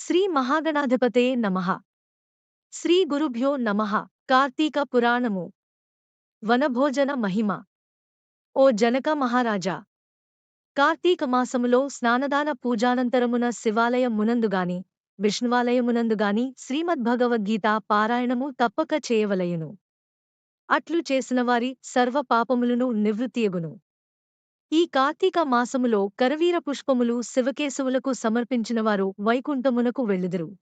శ్రీ మహాగణాధిపతే నమ. శ్రీ గురుభ్యో నమః. కార్తీక పురాణము. వనభోజన మహిమ. ఓ జనక మహారాజా! కార్తీక మాసములో స్నానదాన పూజానంతరమున శివాలయమునందుగాని విష్ణువాలయమునందుగాని శ్రీమద్భగవద్గీత పారాయణము తప్పక చేయవలయును అట్లు చేసినవారి సర్వ పాపములను నివృత్తియగును ఈ కార్తీక మాసములో కరవీర పుష్పములు శివకేశవులకు సమర్పించినవారు వైకుంఠమునకు వెళ్ళుదురు.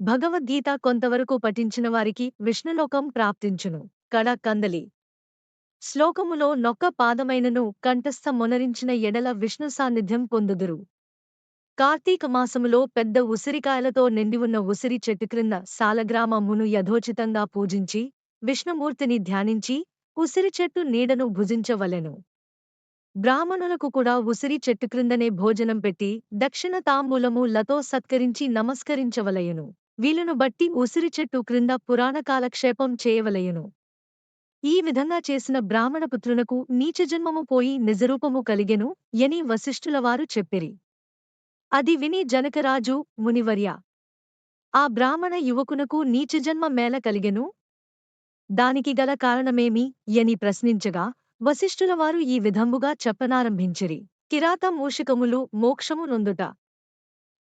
భగవద్గీత కొంతవరకు పఠించిన వారికి విష్ణులోకం ప్రాప్తించును. కడ కందలి. శ్లోకములో నొక్క పాదమైనను కంఠస్థ మొనరించిన ఎడల విష్ణు సాన్నిధ్యం పొందుదురు. కార్తీక మాసములో పెద్ద ఉసిరికాయలతో నిండి ఉన్న ఉసిరి చెట్టు క్రింద సాలగ్రామమును యథోచితంగా పూజించి విష్ణుమూర్తిని ధ్యానించి ఉసిరి చెట్టు నీడను భుజించవలెను. బ్రాహ్మణులకు కూడా ఉసిరి చెట్టు క్రిందనే భోజనం పెట్టి దక్షిణ తాంబూలము లతో సత్కరించి నమస్కరించవలయును వీలును బట్టి ఉసిరి చెట్టు క్రింద పురాణ కాలక్షేపం చేయవలయును ఈ విధంగా చేసిన బ్రాహ్మణపుత్రునకు నీచజన్మము పోయి నిజరూపము కలిగెను ఎని వశిష్ఠులవారు చెప్పిరి. అది విని జనకరాజు మునివర్య ఆ బ్రాహ్మణ యువకునకు నీచజన్మ మేల కలిగెను? దానికి గల కారణమేమి? ఎని ప్రశ్నించగా వశిష్ఠులవారు ఈ విధంబుగా చెప్పనారంభించిరి. కిరాత మూషికములు మోక్షము నొందుట.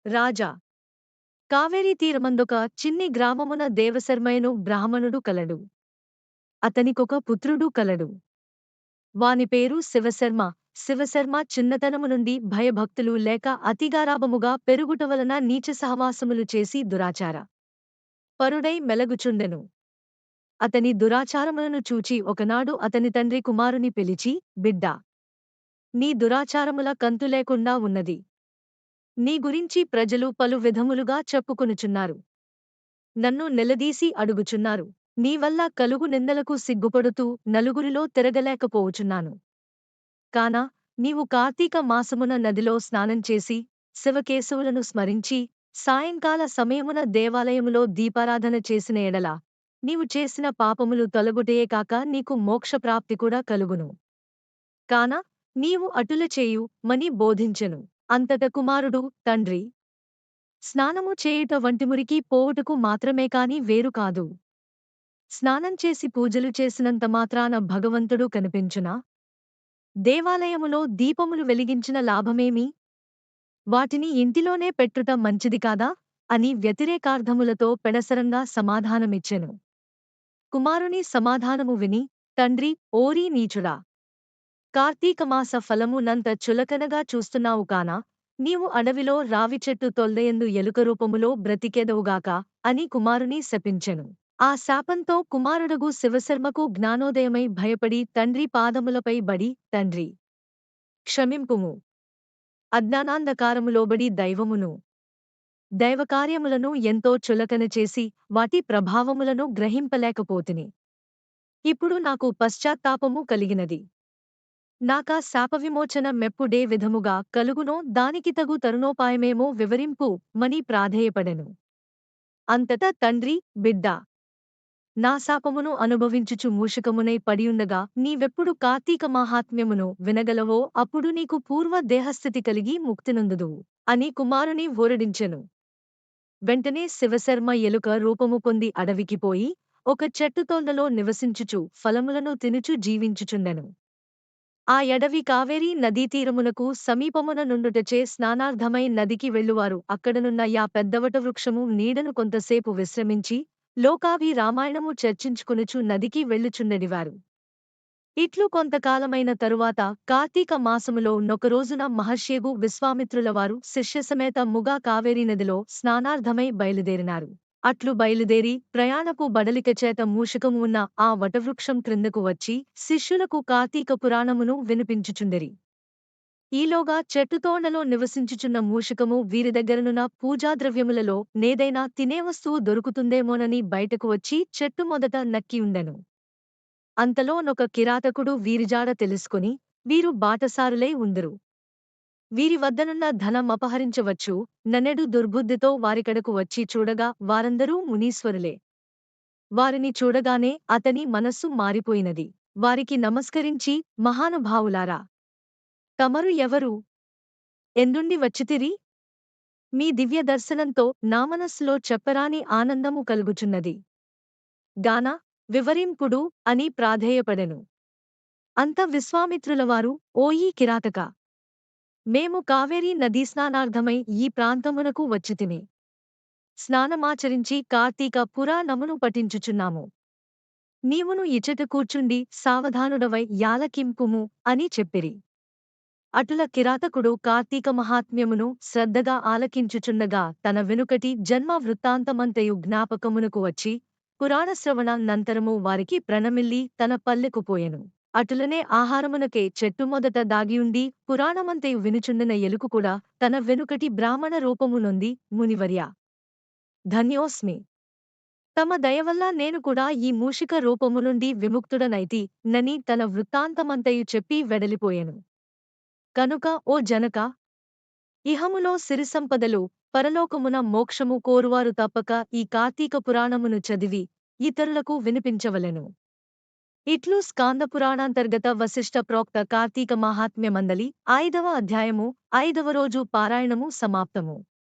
రాజా! కావేరీ తీరమందొక చిన్ని గ్రామమున దేవశర్మయను బ్రాహ్మణుడు కలడు. అతనికొక పుత్రుడు కలడు. వాని పేరు శివశర్మ. శివశర్మ చిన్నతనము నుండి భయభక్తులు లేక అతిగారాభముగా పెరుగుట వలన నీచ సహవాసములు చేసి దురాచార. పరుడై మెలగుచుండెను. అతని దురాచారములను చూచి ఒకనాడు అతని తండ్రి కుమారుని పిలిచి బిడ్డా నీ దురాచారముల కంతు లేకుండా ఉన్నది. నీ గురించి ప్రజలు పలు విధములుగా చెప్పుకొనుచున్నారు. నన్ను నిలదీసి అడుగుచున్నారు. నీ వల్ల కలుగు నిందలకు సిగ్గుపడుతూ నలుగురిలో తిరగలేకపోవుచున్నాను. కాన నీవు కార్తీక మాసమున నదిలో స్నానం చేసి శివకేశవులను స్మరించి సాయంకాల సమయమున దేవాలయములో దీపారాధన చేసిన ఎడల నీవు చేసిన పాపములు తొలగుటయే కాక నీకు మోక్షప్రాప్తి కూడా కలుగును. కాన నీవు అటుల చేయు మని బోధించెను. అంతట కుమారుడు తండ్రి స్నానము చేయుట వంటిమురికి పోవుటకు మాత్రమే కాని వేరు కాదు. స్నానం చేసి పూజలు చేసినంత మాత్రాన భగవంతుడు కనిపించునా? దేవాలయములో దీపములు వెలిగించిన లాభమేమి? వాటిని ఇంటిలోనే పెట్టుట మంచిది కాదా? అని వ్యతిరేకార్థములతో పెడసరంగా సమాధానమిచ్చెను. కుమారుని సమాధానము విని తండ్రి ఓరీ నీచుడా! కార్తీకమాస ఫలము నంత చులకనగా చూస్తున్నావు కానా? నీవు అడవిలో రావి చెట్టు తొల్దయందు ఎలుక రూపములో బ్రతికెదవుగాక అని కుమారుని శపించెను. ఆ శాపంతో కుమారుడుగు శివశర్మకు జ్ఞానోదయమై భయపడి తండ్రి పాదములపై బడి తండ్రి క్షమింపుము. అజ్ఞానాంధకారములోబడి దైవమును దైవకార్యములను ఎంతో చులకన చేసి వాటి ప్రభావములను గ్రహింపలేకపోతిని. ఇప్పుడు నాకు పశ్చాత్తాపము కలిగినది. నాకా శాపవిమోచన మెప్పుడే విధముగా కలుగునో దానికి తగు తరుణోపాయమేమో వివరింపు మని ప్రాధేయపడెను. అంతటా తండ్రి బిడ్డా! నా శాపమును అనుభవించుచు మూషకమునై పడియుండగా నీవెప్పుడు కార్తీక మాహాత్మ్యమును వినగలవో అప్పుడు నీకు పూర్వ దేహస్థితి కలిగి ముక్తినందుదువు అని కుమారుని ఓరడించెను. వెంటనే శివశర్మ ఎలుక రూపము పొంది అడవికి పోయి ఒక చెట్టు తొండలో నివసించుచు ఫలములను తినుచు జీవించుచుండెను. ఆ ఎడవి కావేరీ నదీతీరమునకు సమీపమున నుండుటచే స్నానార్థమై నదికి వెళ్ళువారు. అక్కడనున్న యా పెద్దవట వృక్షము నీడను కొంతసేపు విశ్రమించి లోకాభి రామాయణము చర్చించుకునుచు నదికి వెళ్ళుచుండెడివారు. ఇట్లు కొంతకాలమైన తరువాత కార్తీక మాసములో నొకరోజున మహర్షేగు విశ్వామిత్రులవారు శిష్యసమేత ముగా కావేరీ నదిలో స్నానార్థమై బయలుదేరినారు. అట్లు బయలుదేరి ప్రయాణపు బడలికచేత మూషకము ఉన్న ఆ వటవృక్షం క్రిందకు వచ్చి శిష్యులకు కార్తీక పురాణమును వినిపించుచుండిరి. ఈలోగా చెట్టుతోండలో నివసించుచున్న మూషకము వీరి దగ్గరనున్న పూజాద్రవ్యములలో నేదైనా తినే వస్తువు దొరుకుతుందేమోనని బయటకు వచ్చి చెట్టు మొదట నక్కియుండెను అంతలో నొక కిరాతకుడు వీరిజాడ తెలుసుకుని వీరు బాటసారులై ఉందరు. వీరి వద్దనున్న ధనం అపహరించవచ్చు నన్నెడు దుర్బుద్ధితో వారికడకు వచ్చి చూడగా వారందరూ మునీశ్వరులే. వారిని చూడగానే అతని మనస్సు మారిపోయినది. వారికి నమస్కరించి మహానుభావులారా తమరు ఎవరు? ఎందుండి వచ్చితిరి? మీ దివ్య దర్శనంతో నా మనస్సులో చెప్పరాని ఆనందము కలుగుచున్నది. గాన వివరింపుడు అని ప్రాధేయపడెను. అంత విశ్వామిత్రులవారు ఓయీ కిరాతక! మేము కావేరీ నదీ స్నానార్థమై ఈ ప్రాంతమునకు వచ్చితిమి. స్నానమాచరించి కార్తీక పురాణమును పఠించుచున్నాము. నీవును ఇచట కూర్చుండి సావధానుడవై యాలకింపుము అని చెప్పిరి. అటుల కిరాతకుడు కార్తీక మహాత్మ్యమును శ్రద్ధగా ఆలకించుచుండగా తన వెనుకటి జన్మ వృత్తాంతమంతయు జ్ఞాపకమునకు వచ్చి పురాణశ్రవణ నంతరము వారికి ప్రణమిల్లి తన పల్లెకు పోయెను. అటులనే ఆహారమునకే చెట్టు మొదట దాగియుండి పురాణమంతే వినుచుండిన ఎలుకు కూడా తన వెనుకటి బ్రాహ్మణ రూపము నొంది మునివర్య. ధన్యోస్మి. తమ దయవల్ల నేను కూడా ఈ మూషిక రూపము నుండి విముక్తుడనైతి నని తన వృత్తాంతమంతయు చెప్పి వెడలిపోయెను. కనుక ఓ జనక ఇహములో సిరిసంపదలు పరలోకమున మోక్షము కోరువారు తప్పక ఈ కార్తీక పురాణమును చదివి ఇతరులకు వినిపించవలెను. ఇట్లు స్కాంద పురాణాంతర్గత ప్రోక్త కార్తీక మహాత్మ్యమందలి ఐదవ అధ్యాయము ఐదవ రోజు పారాయణము సమాప్తము.